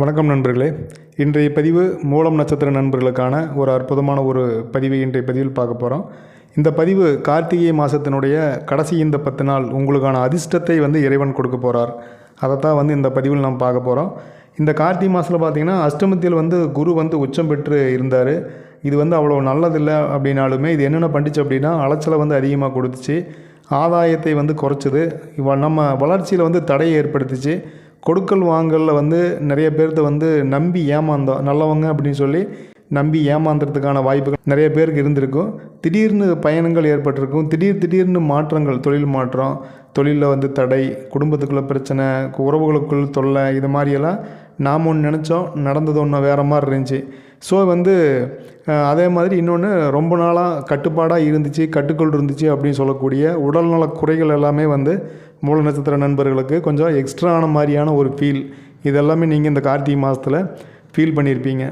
வணக்கம் நண்பர்களே. இன்றைய பதிவு மூலம் நட்சத்திர நண்பர்களுக்கான ஒரு அற்புதமான ஒரு பதிவை இன்றைய பதிவில் பார்க்க போகிறோம் இந்த பதிவு கார்த்திகை மாதத்தினுடைய கடைசி இந்த பத்து நாள் உங்களுக்கான அதிர்ஷ்டத்தை வந்து இறைவன் கொடுக்க போகிறார் அதைத்தான் வந்து இந்த பதிவில் நாம் பார்க்க போகிறோம் இந்த கார்த்திகை மாதத்தில் பார்த்திங்கன்னா அஷ்டமத்தில் வந்து குரு வந்து உச்சம் பெற்று இருந்தார். இது வந்து அவ்வளோ நல்லதில்லை அப்படின்னாலுமே இது என்னென்ன பண்ணிச்சு அப்படின்னா அலைச்சலை வந்து அதிகமாக கொடுத்துச்சு. ஆதாயத்தை வந்து குறைச்சிது. இவ நம்ம வளர்ச்சியில் வந்து தடையை ஏற்படுத்திச்சு. கொடுக்கல் வாங்கலில் வந்து நிறைய பேர்த்த வந்து நம்பி ஏமாந்தோம் நல்லவங்க அப்படின்னு சொல்லி நம்பி ஏமாந்துறதுக்கான வாய்ப்புகள் நிறைய பேருக்கு இருந்திருக்கும் திடீர்னு பயணங்கள் ஏற்பட்டிருக்கும். திடீர் திடீர்னு மாற்றங்கள் தொழில் மாற்றம் தொழிலில் வந்து தடை குடும்பத்துக்குள்ளே பிரச்சனை உறவுகளுக்குள் தொல்லை இது மாதிரியெல்லாம் நாம் ஒன்று நினச்சோம் நடந்தது ஒன்று வேறு மாதிரி இருந்துச்சு. ஸோ வந்து அதே மாதிரி இன்னொன்று ரொம்ப நாளாக கட்டுப்பாடாக இருந்துச்சு கட்டுக்குள் இருந்துச்சு அப்படின்னு சொல்லக்கூடிய உடல்நல குறைகள் எல்லாமே வந்து மூல நட்சத்திர நண்பர்களுக்கு கொஞ்சம் எக்ஸ்ட்ரான மாதிரியான ஒரு ஃபீல் இதெல்லாமே நீங்கள் இந்த கார்த்திகை மாதத்தில் ஃபீல் பண்ணியிருப்பீங்க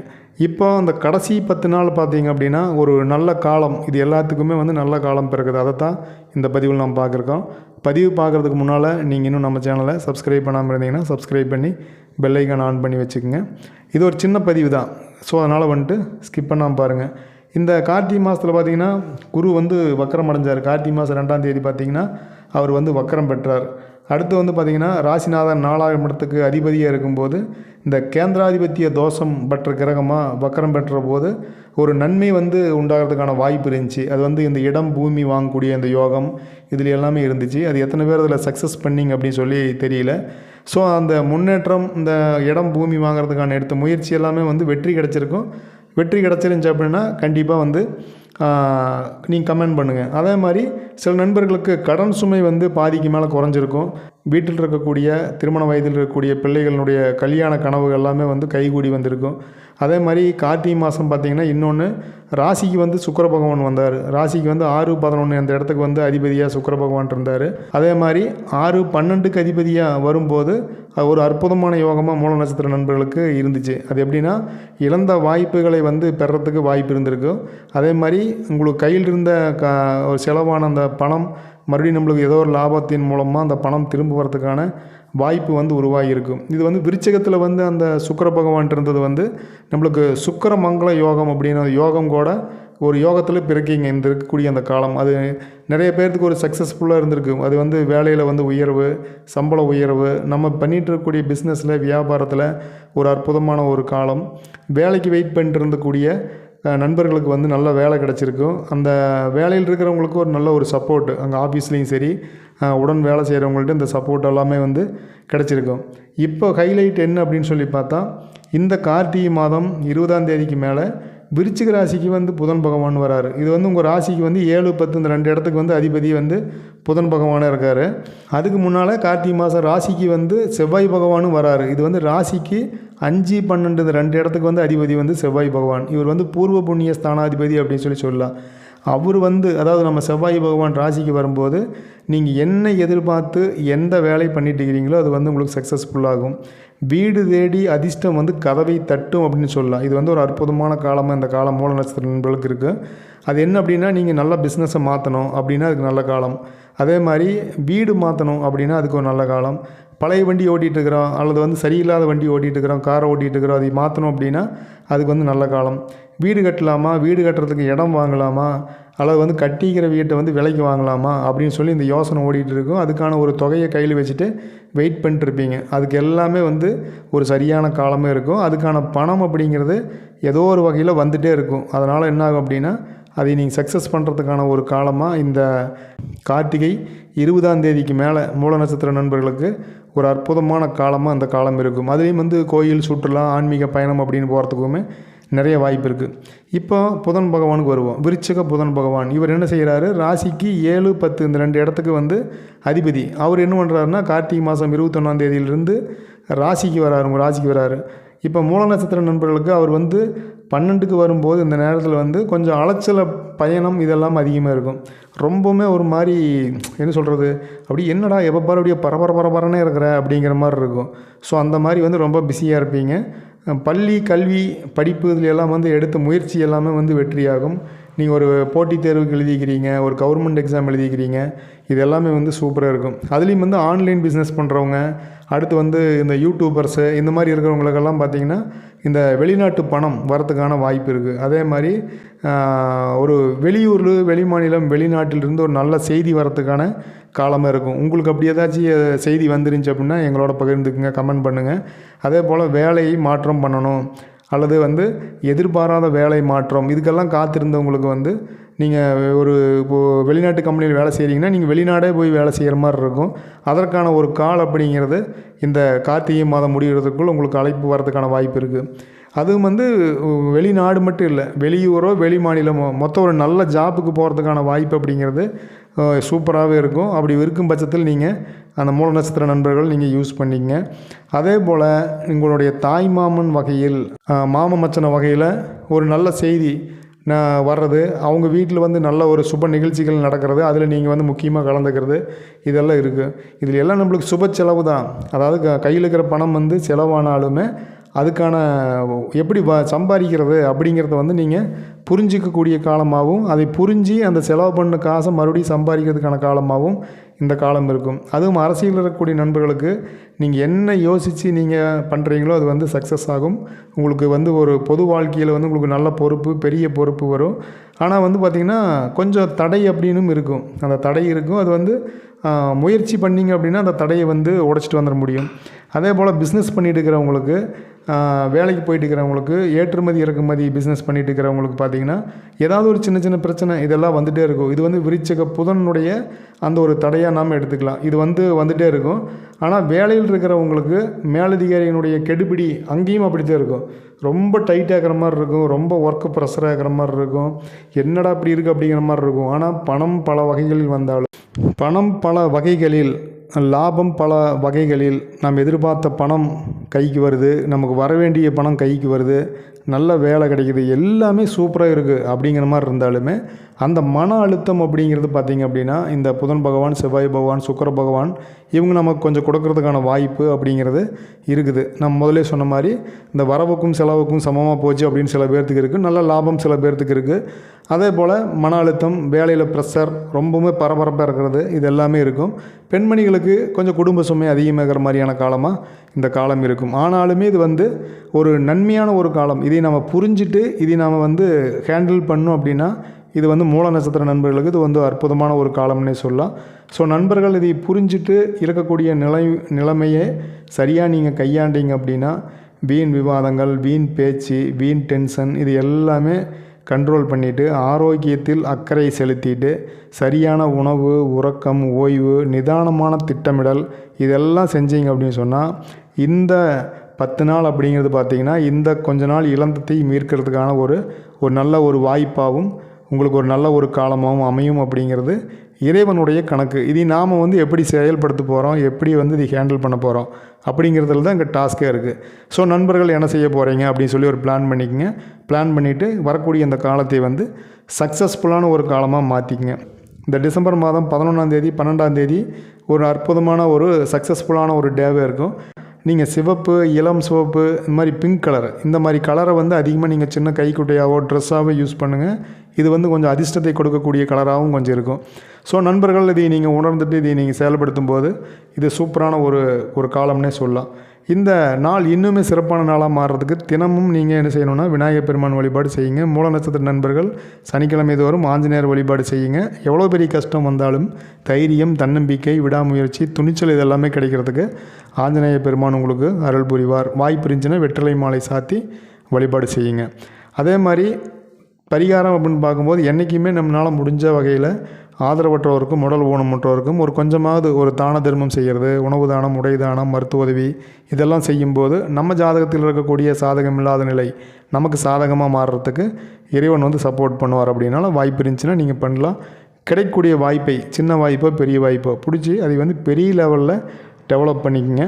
இப்போ அந்த கடைசி பத்து நாள் பார்த்தீங்க அப்படின்னா ஒரு நல்ல காலம். இது எல்லாத்துக்குமே வந்து நல்ல காலம் பிறகுது அதை தான் இந்த பதிவில் நாம் பார்க்குறோம். பதிவு பார்க்குறதுக்கு முன்னால் நீங்கள் இன்னும் நம்ம சேனலை சப்ஸ்கிரைப் பண்ணாமல் இருந்தீங்கன்னா சப்ஸ்கிரைப் பண்ணி பெல்லைக்கான் ஆன் பண்ணி வச்சுக்கோங்க. இது ஒரு சின்ன பதிவு தான். ஸோ அதனால் வந்துட்டு ஸ்கிப் பண்ணாமல் பாருங்கள் இந்த கார்த்திகை மாதத்தில் பார்த்தீங்கன்னா குரு வந்து வக்கரம் அடைஞ்சார். கார்த்திகை மாதம் ரெண்டாம் தேதி பார்த்தீங்கன்னா அவர் வந்து வக்கரம் பெற்றார். அடுத்து வந்து பார்த்திங்கன்னா ராசிநாதன் நாலாயிரம் இடத்துக்கு அதிபதியாக இருக்கும்போது இந்த கேந்திராதிபத்திய தோஷம் பெற்ற கிரகமாக வக்கரம் பெற்ற போது ஒரு நன்மை வந்து உண்டாகிறதுக்கான வாய்ப்பு இருந்துச்சு. அது வந்து இந்த இடம் பூமி வாங்கக்கூடிய இந்த யோகம் இதில் எல்லாமே இருந்துச்சு. அது எத்தனை பேர் அதில் சக்ஸஸ் பண்ணிங்க அப்படின்னு சொல்லி தெரியல. ஸோ அந்த முன்னேற்றம் இந்த இடம் பூமி வாங்குறதுக்கான எடுத்த முயற்சி எல்லாமே வந்து வெற்றி கிடச்சிருக்கும். வெற்றி கிடச்சிருந்துச்சு அப்படின்னா கண்டிப்பாக வந்து நீங்கள் கமெண்ட் பண்ணுங்கள் அதே மாதிரி சில நண்பர்களுக்கு கடன் சுமை வந்து பாதிக்கு மேலே குறைஞ்சிருக்கும். வீட்டில் இருக்கக்கூடிய திருமண வயதில் இருக்கக்கூடிய பிள்ளைகளுடைய கல்யாண கனவுகள் எல்லாமே வந்து கைகூடி வந்திருக்கும். அதே மாதிரி கார்த்திகை மாதம் பார்த்திங்கன்னா இன்னொன்று ராசிக்கு வந்து சுக்கர பகவான் வந்தார். ராசிக்கு வந்து ஆறு பதினொன்று அந்த இடத்துக்கு வந்து அதிபதியாக சுக்கர பகவான் இருந்தார். அதே மாதிரி ஆறு பன்னெண்டுக்கு அதிபதியாக வரும்போது ஒரு அற்புதமான யோகமாக மூல நட்சத்திர நண்பர்களுக்கு இருந்துச்சு. அது எப்படின்னா இழந்த வாய்ப்புகளை வந்து பெறத்துக்கு வாய்ப்பு இருந்திருக்கும் அதே மாதிரி உங்களுக்கு கையில் இருந்த க ஒரு செலவான அந்த பணம் மறுபடியும் நம்மளுக்கு ஏதோ ஒரு லாபத்தின் மூலமாக அந்த பணம் திரும்ப வரதுக்கான வாய்ப்பு வந்து உருவாகியிருக்கும் இது வந்து விருச்சகத்தில் வந்து அந்த சுக்கர பகவான் இருந்தது வந்து நம்மளுக்கு சுக்கர மங்கள யோகம் அப்படின்னு யோகம் கூட ஒரு யோகத்தில் பிறக்கிங்க இந்த இருக்கக்கூடிய அந்த காலம் அது நிறைய பேர்த்துக்கு ஒரு சக்ஸஸ்ஃபுல்லாக இருந்திருக்கு. அது வந்து வேலையில் வந்து உயர்வு சம்பள உயர்வு நம்ம பண்ணிகிட்டு இருக்கக்கூடிய பிஸ்னஸில் வியாபாரத்தில் ஒரு அற்புதமான ஒரு காலம். வேலைக்கு வெயிட் பண்ணிட்டு இருந்தக்கூடிய நண்பர்களுக்கு வந்து நல்ல வேலை கிடச்சிருக்கும் அந்த வேலையில் இருக்கிறவங்களுக்கு ஒரு நல்ல ஒரு சப்போர்ட் அங்கே ஆஃபீஸ்லேயும் சரி உடன் வேலை செய்கிறவங்கள்ட்ட இந்த சப்போர்ட் எல்லாமே வந்து கிடச்சிருக்கும் இப்போ ஹைலைட் என்ன அப்படின்னு சொல்லி பார்த்தா இந்த கார்த்திகை மாதம் இருபதாம் தேதிக்கு மேலே விருச்சிக ராசிக்கு வந்து புதன் பகவான் வராரு. இது வந்து உங்கள் ராசிக்கு வந்து ஏழு பத்து இந்த ரெண்டு இடத்துக்கு வந்து அதிபதி வந்து புதன் பகவானாக இருக்கார். அதுக்கு முன்னால் கார்த்திகை மாதம் ராசிக்கு வந்து செவ்வாய் பகவானும் வராரு. இது வந்து ராசிக்கு அஞ்சு பன்னெண்டு இந்த ரெண்டு இடத்துக்கு வந்து அதிபதி வந்து செவ்வாய் பகவான். இவர் வந்து பூர்வ புண்ணிய ஸ்தானாதிபதி அப்படின்னு சொல்லி சொல்லலாம். அவர் வந்து அதாவது நம்ம செவ்வாய் பகவான் ராசிக்கு வரும்போது நீங்கள் என்ன எதிர்பார்த்து எந்த வேலை பண்ணிட்டு இருக்கிறீங்களோ அது வந்து உங்களுக்கு சக்ஸஸ்ஃபுல்லாகும் வீடு தேடி அதிர்ஷ்டம் வந்து கதவை தட்டும் அப்படின்னு சொல்லலாம். இது வந்து ஒரு அற்புதமான காலமாக இந்த காலம் மூல நட்சத்திர நண்பர்களுக்கு இருக்குது அது என்ன அப்படின்னா நீங்கள் நல்ல பிஸ்னஸை மாற்றணும் அப்படின்னா அதுக்கு நல்ல காலம். அதே மாதிரி வீடு மாற்றணும் அப்படின்னா அதுக்கு ஒரு நல்ல காலம். பழைய வண்டி ஓட்டிகிட்டு இருக்கிறோம் அல்லது வந்து சரியில்லாத வண்டி ஓட்டிகிட்டு இருக்கிறோம் காரை ஓட்டிகிட்டு இருக்கிறோம் அதை மாற்றணும் அப்படின்னா அதுக்கு வந்து நல்ல காலம். வீடு கட்டலாமா? வீடு கட்டுறதுக்கு இடம் வாங்கலாமா? அல்லது வந்து கட்டிக்கிற வீட்டை வந்து விலைக்கு வாங்கலாமா அப்படின்னு சொல்லி இந்த யோசனை ஓடிட்டு இருக்கும். அதுக்கான ஒரு தொகையை கையில் வச்சுட்டு வெயிட் பண்ணிட்டு இருப்பீங்க. அதுக்கு எல்லாமே வந்து ஒரு சரியான காலமே இருக்கும். அதுக்கான பணம் அப்படிங்கிறது ஏதோ ஒரு வகையில் வந்துகிட்டே இருக்கும். அதனால் என்ன ஆகும் அப்படின்னா அதை நீங்கள் சக்ஸஸ் பண்ணுறதுக்கான ஒரு காலமாக இந்த கார்த்திகை இருபதாம் தேதிக்கு மேலே மூல நட்சத்திர நண்பர்களுக்கு ஒரு அற்புதமான காலமாக அந்த காலம் இருக்கும். அதுலேயும் வந்து கோயில் சுற்றுலா ஆன்மீக பயணம் அப்படின்னு போகிறதுக்குமே நிறைய வாய்ப்பு இருக்குது இப்போ புதன் பகவானுக்கு வருவோம். விருச்சிக புதன் பகவான். இவர் என்ன செய்கிறாரு ராசிக்கு ஏழு பத்து இந்த ரெண்டு இடத்துக்கு வந்து அதிபதி. அவர் என்ன பண்ணுறாருன்னா கார்த்திகை மாதம் இருபத்தொன்னாம் தேதியிலிருந்து ராசிக்கு வராரு உங்கள் ராசிக்கு வராரு. இப்போ மூல நட்சத்திர நண்பர்களுக்கு அவர் வந்து பன்னெண்டுக்கு வரும்போது இந்த நேரத்தில் வந்து கொஞ்சம் அலைச்சல பயணம் இதெல்லாம் அதிகமாக இருக்கும். ரொம்பவுமே ஒரு மாதிரி என்ன சொல்கிறது அப்படி என்னடா எப்போ பாரு அப்படியே பரபர பரபரனே இருக்கிற அப்படிங்கிற மாதிரி இருக்கும். ஸோ அந்த மாதிரி வந்து ரொம்ப பிஸியாக இருப்பீங்க. பள்ளி கல்வி படிப்பு இதில் எல்லாம் வந்து எடுத்த முயற்சி எல்லாமே வந்து வெற்றியாகும். நீங்கள் ஒரு போட்டித் தேர்வுக்கு எழுதிக்கிறீங்க ஒரு கவர்மெண்ட் எக்ஸாம் எழுதிக்கிறீங்க இது எல்லாமே வந்து சூப்பராக இருக்கும். அதுலேயும் வந்து ஆன்லைன் பிஸ்னஸ் பண்ணுறவங்க அடுத்து வந்து இந்த யூடியூபர்ஸு இந்த மாதிரி இருக்கிறவங்களுக்கெல்லாம் பார்த்திங்கன்னா இந்த வெளிநாட்டு பணம் வரத்துக்கான வாய்ப்பு இருக்குது அதே மாதிரி ஒரு வெளியூர் வெளிமாநிலம் வெளிநாட்டிலிருந்து ஒரு நல்ல செய்தி வரத்துக்கான காலமாக இருக்கும். உங்களுக்கு அப்படி ஏதாச்சும் செய்தி வந்துருந்துச்சு அப்படின்னா எங்களோட பகிர்ந்துக்குங்க கமெண்ட் பண்ணுங்கள் அதே போல் வேலையை மாற்றம் பண்ணணும். அல்லது வந்து எதிர்பாராத வேலை மாற்றம் இதுக்கெல்லாம் காத்திருந்தவங்களுக்கு வந்து நீங்கள் ஒரு இப்போது வெளிநாட்டு கம்பெனியில் வேலை செய்கிறீங்கன்னா நீங்கள் வெளிநாடே போய் வேலை செய்கிற மாதிரி இருக்கும். அதற்கான ஒரு கால் அப்படிங்கிறது இந்த கார்த்திகை மாதம் முடிகிறதுக்குள் உங்களுக்கு அழைப்பு வரதுக்கான வாய்ப்பு இருக்குது அதுவும் வந்து வெளிநாடு மட்டும் இல்லை வெளியூரோ வெளி மாநிலமோ மொத்தம் ஒரு நல்ல ஜாப்புக்கு போகிறதுக்கான வாய்ப்பு அப்படிங்கிறது சூப்பராகவே இருக்கும். அப்படி இருக்கும் பட்சத்தில் நீங்கள் அந்த மூல நட்சத்திர நண்பர்கள் நீங்கள் யூஸ் பண்ணிங்க அதே போல் உங்களுடைய தாய் மாமன் வகையில் மாம மாமன் மச்சன வகையில் ஒரு நல்ல செய்தி வர்றது அவங்க வீட்டில் வந்து நல்ல ஒரு சுப நிகழ்ச்சிகள் நடக்கிறது அதில் நீங்கள் வந்து முக்கியமாக கலந்துக்கிறது இதெல்லாம் இருக்குது. இதில் எல்லாம் நம்மளுக்கு சுப செலவு தான். அதாவது க- கையில் இருக்கிற பணம் வந்து செலவானாலுமே அதுக்கான எப்படி வ சம்பாதிக்கிறது அப்படிங்கிறத வந்து நீங்கள் புரிஞ்சிக்கக்கூடிய காலமாகவும் அதை புரிஞ்சு அந்த செலவு பண்ண காசை மறுபடியும் சம்பாதிக்கிறதுக்கான காலமாகவும் இந்த காலம் இருக்கும். அதுவும் அரசியலில் இருக்கக்கூடிய நண்பர்களுக்கு நீங்கள் என்ன யோசித்து நீங்கள் பண்ணுறீங்களோ அது வந்து சக்ஸஸ் ஆகும். உங்களுக்கு வந்து ஒரு பொது வாழ்க்கையில் வந்து உங்களுக்கு நல்ல பொறுப்பு பெரிய பொறுப்பு வரும். ஆனால் வந்து பார்த்திங்கன்னா கொஞ்சம் தடை அப்படின்னும் இருக்கும். அந்த தடை இருக்கும். அது வந்து முயற்சி பண்ணீங்க அப்படின்னா அந்த தடையை வந்து உடைச்சிட்டு வந்துட முடியும். அதே போல் பிஸ்னஸ் பண்ணிட்டு இருக்கிறவங்களுக்கு வேலைக்கு போயிட்டு இருக்கிறவங்களுக்கு ஏற்றுமதி இறக்குமதி பிஸ்னஸ் பண்ணிட்டு இருக்கிறவங்களுக்கு பார்த்தீங்கன்னா ஏதாவது ஒரு சின்ன சின்ன பிரச்சனை இதெல்லாம் வந்துகிட்டே இருக்கும். இது வந்து விருச்சக புதனுடைய அந்த ஒரு தடையாக நாம் எடுத்துக்கலாம். இது வந்து வந்துகிட்டே இருக்கும். ஆனால் வேலையில் இருக்கிறவங்களுக்கு மேலதிகாரியினுடைய கெடுபிடி அங்கேயும் அப்படித்தான் இருக்கும். ரொம்ப டைட் ஆகிற மாதிரி இருக்கும். ரொம்ப ஒர்க்கு ப்ரெஷர் ஆகிற மாதிரி இருக்கும். என்னடா இப்படி இருக்குது அப்படிங்கிற மாதிரி இருக்கும். ஆனால் பணம் பல வகைகளில் வந்தாலும் பணம் பல வகைகளில் லாபம் பல வகைகளில் நாம் எதிர்பார்த்த பணம் கைக்கு வருது நமக்கு வர வேண்டிய பணம் கைக்கு வருது நல்ல வேலை கிடைக்குது எல்லாமே சூப்பராக இருக்குது அப்படிங்கிற மாதிரி இருந்தாலுமே அந்த மன அழுத்தம் அப்படிங்கிறது பார்த்திங்க அப்படின்னா இந்த புதன் பகவான் செவ்வாய் பகவான் சுக்கர பகவான் இவங்க நமக்கு கொஞ்சம் கொடுக்கறதுக்கான வாய்ப்பு அப்படிங்கிறது இருக்குது. நம்ம முதலே சொன்ன மாதிரி இந்த வரவுக்கும் செலவுக்கும் சமமாக போச்சு அப்படின்னு சில பேர்த்துக்கு இருக்குது நல்ல லாபம் சில பேர்த்துக்கு இருக்குது அதே போல் மன அழுத்தம் வேலையில் ப்ரெஷர் ரொம்பவுமே பரபரப்பாக இருக்கிறது இது எல்லாமே இருக்கும். பெண்மணிகளுக்கு கொஞ்சம் குடும்ப சுமை அதிகமாகிற மாதிரியான காலமாக இந்த காலம் இருக்கும். ஆனாலுமே இது வந்து ஒரு நன்மையான ஒரு காலம். இதை நம்ம புரிஞ்சுட்டு இதை நாம் வந்து ஹேண்டில் பண்ணோம் அப்படின்னா இது வந்து மூல நட்சத்திர நண்பர்களுக்கு இது வந்து அற்புதமான ஒரு காலம்னே சொல்லலாம். ஸோ நண்பர்கள் இதை புரிஞ்சுட்டு இருக்கக்கூடிய நிலை நிலைமையை சரியாக நீங்கள் கையாண்டீங்க அப்படின்னா வீண் விவாதங்கள் வீண் பேச்சு வீண் டென்ஷன் இது எல்லாமே கண்ட்ரோல் பண்ணிவிட்டு ஆரோக்கியத்தில் அக்கறை செலுத்திட்டு சரியான உணவு உறக்கம் ஓய்வு நிதானமான திட்டமிடல் இதெல்லாம் செஞ்சீங்க அப்படின்னு சொன்னால் இந்த பத்து நாள் அப்படிங்கிறது பார்த்திங்கன்னா இந்த கொஞ்ச நாள் இழந்தத்தை மீட்கிறதுக்கான ஒரு ஒரு நல்ல ஒரு வாய்ப்பாகவும் உங்களுக்கு ஒரு நல்ல ஒரு காலமாகவும் அமையும் அப்படிங்கிறது இறைவனுடைய கணக்கு. இதை நாம் வந்து எப்படி செயல்படுத்த போகிறோம் எப்படி வந்து இதை ஹேண்டில் பண்ண போகிறோம் அப்படிங்கிறதுல தான் இங்கே டாஸ்க்கே இருக்குது ஸோ நண்பர்கள் என்ன செய்ய போகிறீங்க அப்படின்னு சொல்லி ஒரு பிளான் பண்ணிக்கங்க. பிளான் பண்ணிவிட்டு வரக்கூடிய இந்த காலத்தை வந்து சக்ஸஸ்ஃபுல்லான ஒரு காலமாக மாற்றிக்கங்க இந்த டிசம்பர் மாதம் பதினொன்றாந்தேதி பன்னெண்டாந்தேதி ஒரு அற்புதமான ஒரு சக்ஸஸ்ஃபுல்லான ஒரு டேவே இருக்கும். நீங்கள் சிவப்பு இளம் சிவப்பு இந்த மாதிரி பிங்க் கலர் இந்த மாதிரி கலரை வந்து அதிகமாக நீங்கள் சின்ன கைக்குட்டையாவோ ட்ரெஸ்ஸாகவோ யூஸ் பண்ணுங்கள் இது வந்து கொஞ்சம் அதிர்ஷ்டத்தை கொடுக்கக்கூடிய கலராகவும் கொஞ்சம் இருக்கும். ஸோ நண்பர்கள் இதை நீங்கள் உணர்ந்துட்டு இதை நீங்கள் செயல்படுத்தும் போது இது சூப்பரான ஒரு ஒரு காலம்னே சொல்லலாம். இந்த நாள் இன்னுமே சிறப்பான நாளாக மாறுறதுக்கு தினமும் நீங்கள் என்ன செய்யணும்னா விநாயகர் பெருமான் வழிபாடு செய்யுங்க. மூல நட்சத்திர நண்பர்கள் சனிக்கிழமை தோறும் ஆஞ்சநேயர் வழிபாடு செய்யுங்க. எவ்வளோ பெரிய கஷ்டம் வந்தாலும் தைரியம் தன்னம்பிக்கை விடாமுயற்சி துணிச்சல் இதெல்லாமே கிடைக்கிறதுக்கு ஆஞ்சநேய பெருமான் உங்களுக்கு அருள் புரிவார். வாய்ப்பு இருந்துச்சுன்னா வெற்றிலை மாலை சாத்தி வழிபாடு செய்யுங்க. அதே மாதிரி பரிகாரம் அப்படின்னு பார்க்கும்போது என்றைக்குமே நம்மளால் முடிஞ்ச வகையில் ஆதரவற்றோருக்கும் உடல் ஊனமுற்றோருக்கும் ஒரு கொஞ்சமாவது ஒரு தான தர்மம் செய்கிறது உணவு தானம் உடை தானம் மருத்துவ உதவி இதெல்லாம் செய்யும்போது நம்ம ஜாதகத்தில் இருக்கக்கூடிய சாதகம் இல்லாத நிலை நமக்கு சாதகமாக மாறுறதுக்கு இறைவன் வந்து சப்போர்ட் பண்ணுவார் அப்படின்னால வாய்ப்பு இருந்துச்சுன்னா நீங்கள் பண்ணலாம். கிடைக்கக்கூடிய வாய்ப்பை சின்ன வாய்ப்போ பெரிய வாய்ப்போ பிடிச்சி அதை வந்து பெரிய லெவலில் டெவலப் பண்ணிக்கங்க.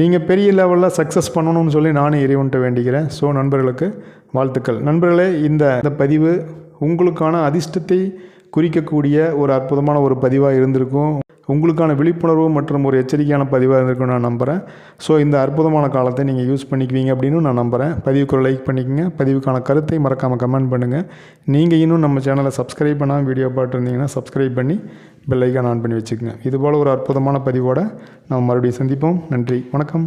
நீங்கள் பெரிய லெவலில் சக்ஸஸ் பண்ணணும்னு சொல்லி நானும் இறைவன்ட்ட வேண்டிக்கிறேன். ஸோ நண்பர்களுக்கு வாழ்த்துக்கள். நண்பர்களே இந்த இந்த பதிவு உங்களுக்கான அதிர்ஷ்டத்தை குறிக்கக்கூடிய ஒரு அற்புதமான ஒரு பதிவாக இருந்திருக்கும். உங்களுக்கான விழிப்புணர்வு மற்றும் ஒரு எச்சரிக்கையான பதிவாக இருந்திருக்குன்னு நான் நம்புகிறேன் ஸோ இந்த அற்புதமான காலத்தை நீங்கள் யூஸ் பண்ணிக்குவீங்க அப்படின்னு நான் நம்புகிறேன் பதிவுக்குள்ள லைக் பண்ணிக்கோங்க. பதிவுக்கான கருத்தை மறக்காமல் கமெண்ட் பண்ணுங்கள் நீங்கள் இன்னும் நம்ம சேனலை சப்ஸ்கிரைப் பண்ணாமல் வீடியோ பார்த்துருந்தீங்கன்னா சப்ஸ்கிரைப் பண்ணி பெல்லைக்கான் ஆன் பண்ணி வச்சுக்கோங்க. இதுபோல் ஒரு அற்புதமான பதிவோடு நம்ம மறுபடியும் சந்திப்போம். நன்றி. வணக்கம்.